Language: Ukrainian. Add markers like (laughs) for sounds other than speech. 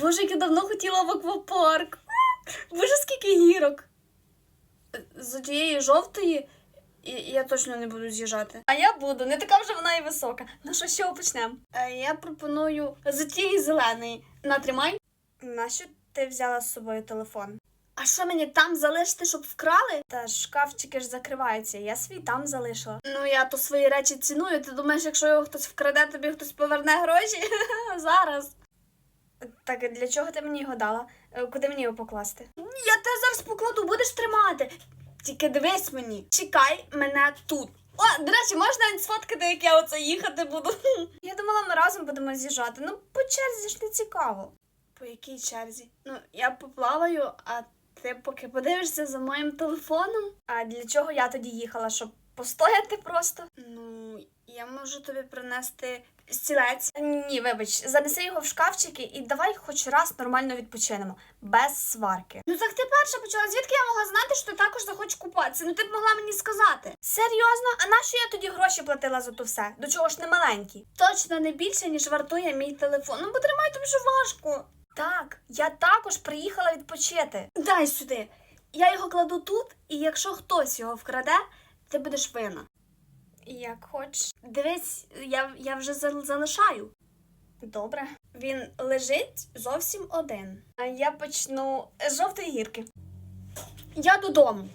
Боже, як я давно хотіла в аквапарк. Боже, скільки гірок. З однієї жовтої я точно не буду з'їжджати. А я буду, не така вже вона і висока. Ну що, чого почнемо? Е, Я пропоную з тієї зеленої. Натримай. Нащо ти взяла з собою телефон? А що мені там залишити, щоб вкрали? Та шкафчики ж закриваються, я свій там залишила. Ну я то свої речі ціную. Ти думаєш, якщо його хтось вкраде, тобі хтось поверне гроші? (laughs) Зараз. Так для чого ти мені його дала? Е, Куди мені його покласти? Я тебе зараз покладу, будеш тримати. Тільки дивись мені, чекай мене тут. О, до речі, можна навіть сфоткати, як я оце їхати буду. (laughs) Я думала, ми разом будемо з'їжджати. Ну, по черзі ж не цікаво. По якій черзі? Ну, я поплаваю, а ти поки подивишся за моїм телефоном. А для чого я тоді їхала? Щоб постояти просто? Ну, я можу тобі принести стілець. Ні, вибач, занеси його в шкафчики і давай хоч раз нормально відпочинемо, без сварки. Ну так ти перша почала. Звідки я могла знати, що ти також захочеш купатися? Ну ти б могла мені сказати. Серйозно? А нащо я тоді гроші платила за то все? До чого ж не маленькі? Точно не більше, ніж вартує мій телефон. Ну, бо тримай тобі ж важко. Так, я також приїхала відпочити. Дай сюди. Я його кладу тут, і якщо хтось його вкраде, ти будеш винна. Як хоч. Дивись, я, я вже за- залишаю. Добре. Він лежить зовсім один. А я почну з жовтої гірки. Я додому.